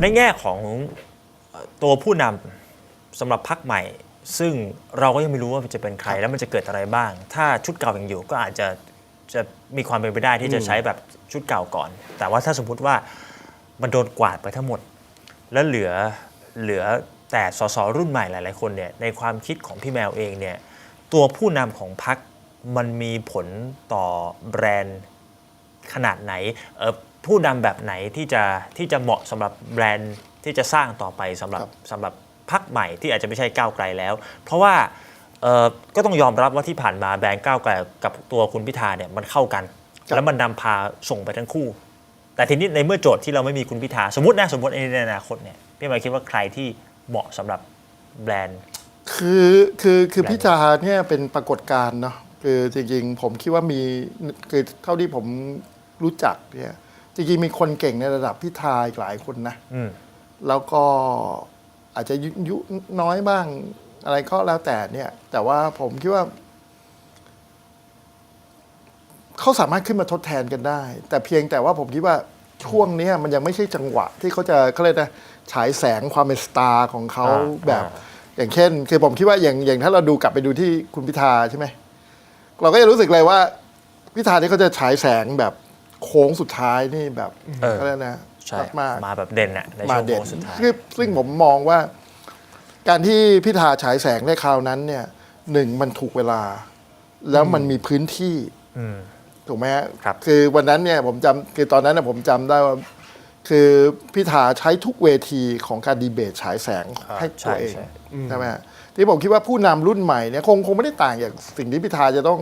ในแง่ของเอ่อตัวผู้นำสำหรับพักใหม่ ซึ่งเราก็ยังไม่รู้ว่ามันจะเป็นใครแล้วมันจะเกิดอะไรบ้าง ถ้าชุดเก่ายังอยู่ก็อาจจะจะมีความเป็นไปได้ที่จะใช้แบบชุดเก่าก่อน แต่ว่าถ้าสมมุติว่ามันโดนกวาดไปทั้งหมด แล้วเหลือเหลือแต่สสรุ่นใหม่หลาย ๆ คนเนี่ยในความคิดของพี่แมวเองเนี่ยตัวผู้นำของพรรคมันมีผลต่อแบรนด์ขนาดไหนเออ ผู้นำแบบไหนที่จะที่จะเหมาะสำหรับแบรนด์ที่จะสร้างต่อไปสำหรับครับ สำหรับพรรคใหม่ที่อาจจะไม่ใช่ก้าวไกลแล้ว เพราะว่าเออก็ต้องยอมรับว่าที่ผ่านมาแบรนด์ก้าวไกลกับตัวคุณพิธาเนี่ยมันเข้ากัน แล้วมันนำพาส่งไปทั้งคู่ แต่ทีนี้ในเมื่อโจทย์ที่เราไม่มีคุณพิธาสมมตินะสมมติในอนาคตเนี่ยพี่หมายคิดว่าใครที่เหมาะสำหรับแบรนด์ คือคือคือแบรนด์พิจาเนี่ยเป็นปรากฏการณ์เนาะคือจริงๆผมคิดว่ามีคือเท่าที่ผมรู้จักเนี่ย จริงๆมีคนเก่งในระดับพิธาอีกหลายคนนะอืม แล้วก็อาจจะยุยุน้อยบ้าง อะไรก็แล้วแต่เนี่ย แต่ว่าผมคิดว่า เขาสามารถขึ้นมาทดแทนกันได้ แต่เพียงแต่ว่าผมคิดว่าช่วงเนี้ยมันยังไม่ใช่จังหวะ ที่เขาจะเขาเรียกนะฉายแสงความเป็นสตาร์ของเขาอ่าแบบ อ่า อย่างเช่น คือผมคิดว่าอย่างอย่างถ้าเราดูกลับไปดูที่คุณพิธาใช่ไหม เราก็จะรู้สึกเลยว่าพิธาที่เขาจะฉายแสงแบบ โค้งสุดท้ายนี่แบบเออเขาเรียกนะใช่มากๆ มาแบบเด่นอะในมาช่วงเด่โค้นงสุดท้ายคือซึ่งผมมองว่า การที่พิธาฉายแสงในคราวนั้นเนี่ยหนึ่งมันถูกเวลา แล้วมันมีพื้นที่อืมถูกไหมฮะครับ คือวันนั้นเนี่ยผมจำคือตอนนั้นนะผมจำได้ว่า คือพิธาใช้ทุกเวทีของการดีเบตฉายแสงอ่าให้ตัวเองใช่ ใช่ไหมฮะที่ผมคิดว่าผู้นำรุ่นใหม่เนี่ยคงคงไม่ได้ต่างจากสิ่งที่พิธาจะต้อง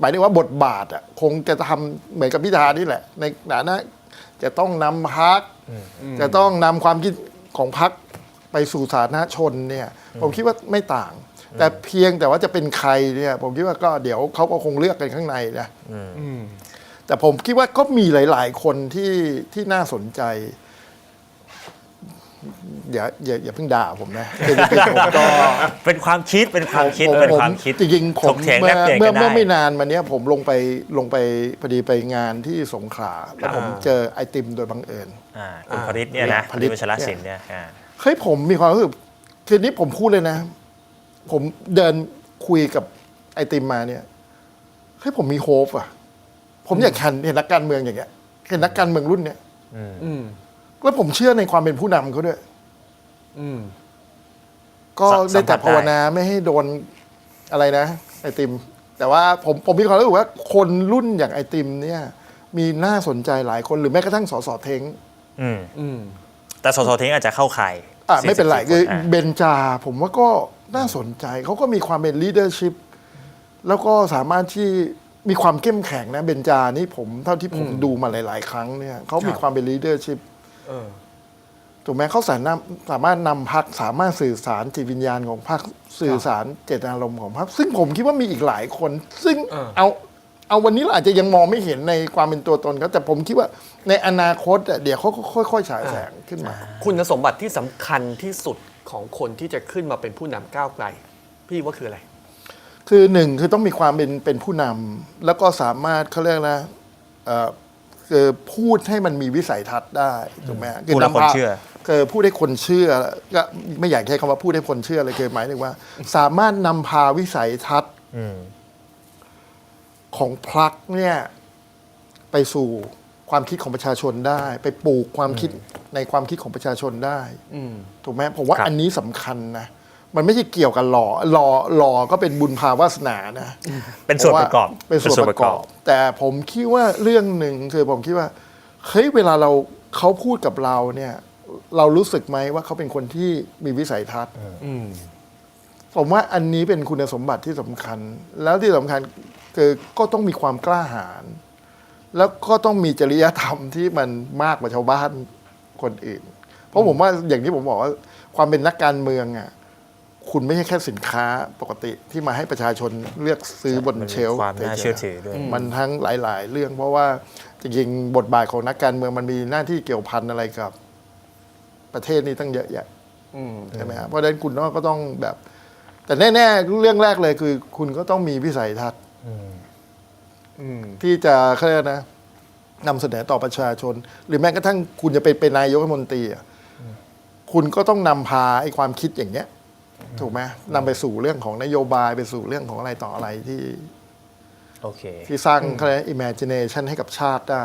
หมายถึงว่าบทบาทอะคงจะทำเหมือนกับพิธานี่แหละ ในฐานะจะต้องนำพักจะต้องนำความคิดของพรรคไปสู่สาธารณชนเนี่ยผมคิดว่าไม่ต่าง แต่เพียงแต่ว่าจะเป็นใครเนี่ยผมคิดว่าก็เดี๋ยวเขาก็คงเลือกกันข้างในนะแต่ผมคิดว่าก็มีหลาย ๆ คนที่ที่น่าสนใจ อย่าอย่าอย่าเพิ่งด่าผมนะคือคือผมก็ เป็นความคิดเป็นความคิดผมเป็นผมความคิดจริงๆผถมกเถียงเมื่แลอกเปลี่ยนเมื่กัอนได้ เมื่อไม่นานมาเนี้ยผมลงไปลงไปพอดีไปงานที่สงขลาแล้วผมอ่าเจอไอติมโดยบังเอิญ อ่าคุณพริตเนี่ยนะพพริริต ตวัชรศิลป์เนี่ยอ่าเฮ้ยผมมีความรู้สึกคือนี้ผมพูดเลยนะ ผมเดินคุยกับไอติมมาเนี่ยเฮ้ยผมมีโฮปอะ ผมอยากเห็นเห็นนักการเมืองอย่างเงี้ยเห็นนักการเมืองรุ่นเนี้ยอืมแล้วผมเชื่อในความเป็นผู้นำเขาด้วย อืมก็สัได้มผัแต่สได้ภาวนาไม่ให้โดนอะไรนะ ไอติม แต่ว่าผมผมมีความรู้สึกว่าคนรุ่นอย่างไอติม เนี่ย มีน่าสนใจหลายคนหรือแม้กระทั่งสสเทงอืมอืม แต่สสเทงอาจจะเข้าข่ายอะไม่เป็นไร44คือคนอะเบนจา ผมว่าก็น่าสนใจ เขาก็มีความเป็น leadership แล้วก็สามารถที่มีความเข้มแข็งนะเบนจานี่ผมเท่าที่ผมดูมาหลาย ๆ ครั้งเนี่ยเขามีครับความเป็น leadership เออ ถูกไหมเขาสามารถสามารถนำพักสามารถสื่อสารจิตวิญญาณของพักสื่อสารเจตนารมณ์ของพักซึ่งผมคิดว่ามีอีกหลายคน ซึ่งเออ เอาเอาวันนี้เราอาจจะยังมองไม่เห็นในความเป็นตัวตนเขาแต่ผมคิดว่าในอนาคตอะเดี๋ยวเขาก็ค่อยๆฉายแสงขึ้นมา คุณสมบัติที่สำคัญที่สุดของคนที่จะขึ้นมาเป็นผู้นำก้าวไกล พี่ว่าคืออะไร คือหนึ่งคือต้องมีความเป็นเป็นผู้นำแล้วก็สามารถเขาเรียกนะเอ่อคือพูดให้มันมีวิสัยทัศน์ได้ถูกไหมฮะพูดแล้วคนเชื่อ คือพูดให้คนเชื่อก็ไม่อยากใช้คำว่าพูดให้คนเชื่อเลยคือหมายถึงว่า สามารถนำพาวิสัยทัศน์อืมของพรรคเนี่ยไปสู่ความคิดของประชาชนได้ ไปปลูกความคิดในความคิดของประชาชนได้อืมถูกไหมผมว่าครับอันนี้สำคัญนะ มันไม่ใช่เกี่ยวกับหล่อหล่อหล่อก็เป็นบุญภาวาสนานะเป็นส่วนประกอบเป็นส่วนประกอบ แต่ผมคิดว่าเรื่องหนึ่งคือผมคิดว่าเฮ้ยเวลาเราเขาพูดกับเราเนี่ย เรารู้สึกไหมว่าเขาเป็นคนที่มีวิสัยทัศน์อืมผมว่าอันนี้เป็นคุณสมบัติที่สำคัญ แล้วที่สำคัญคือก็ต้องมีความกล้าหาญแล้วก็ต้องมีจริยธรรมที่มันมากกว่าชาวบ้านคนอื่น เพราะผมว่าอย่างที่ผมบอกว่า ความเป็นนักการเมืองอะคุณไม่ใช่แค่สินค้าปกติที่มาให้ประชาชนเลือกซื้อบนมันมีเชลฟ์ความน่าเชื่อถือด้วย มันทั้งหลาย ๆ เรื่องเพราะว่าจริงๆบทบาทของนักการเมืองมันมีหน้าที่เกี่ยวพันอะไรกับ ประเทศนี้ตั้งเยอะแยะอืมใช่ไหมครับเพราะฉะนั้นคุณก็ต้องแบบ แต่แน่ๆเรื่องแรกเลยคือ คุณก็ต้องมีวิสัยทัศน์อืมที่จะเขาเรียกนะนำเสนอต่อประชาชน หรือแม้กระทั่งคุณจะไปเป็นนายกรัฐมนตรีอะคุณก็ต้องนำพาไอ้ความคิดอย่างเนี้ย ถูกไหมนำไปสู่เรื่องของนโยบายไปสู่เรื่องของอะไรต่ออะไรที่โอเคที่สร้างเขาเรียก imagination ให้กับชาติได้